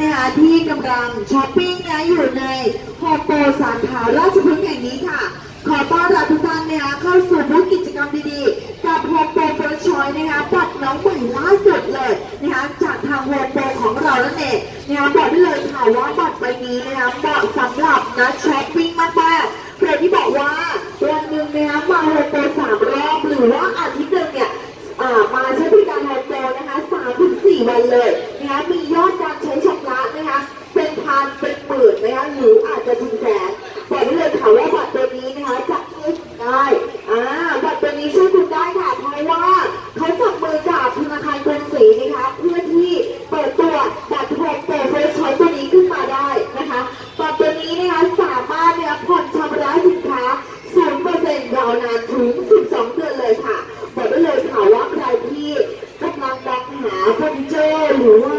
นะคะที่กำลังช้อปปิ้งนะอยู่ในโฮมโปรสาขาราชพฤกษ์แห่งนี้ค่ะ ขอต้อนรับทุกท่านนะคะเข้าสู่บูธกิจกรรมดีๆ กับโฮมโปรเฟรชชอยนะคะบัตรน้องใหม่ล่าสุดเลยนะคะจากทางโฮมโปรของเรานั่นเองนะคะบอกได้เลยค่ะว่าบัตรใบนี้นะคะเหมาะสำหรับนักช้อปปิ้งมากๆใครที่บอกว่าวันหนึ่งนะคะมาโฮมโปรสามรอบหรือว่าอาทิ 3ถึง4วันเลยนะคะมียอดการใช้ชำระนะคะเป็นพันเป็นหมื่นนะคะหรืออาจจะถึงแสนบอกได้เลยค่ะว่าบัตรตัวนี้นะคะจะช่วยคุณได้อ่าบัตรตัวนี้ช่วยคุณได้ค่ะเพราะว่าเขาจับมือกับธนาคารกรุงศรีนะคะเพื่อที่เปิดตัวบัตรโฮมโปรเฟสชอยตัวนี้ขึ้นมาได้นะคะบัตรตัวนี้นะคะสามารถนะคะผ่อนชำระสินค้า0%ยาวนานถึง 12 เดือนเลยค่ะ บอกได้เลยค่ะว่าใครที่ กำลังมอ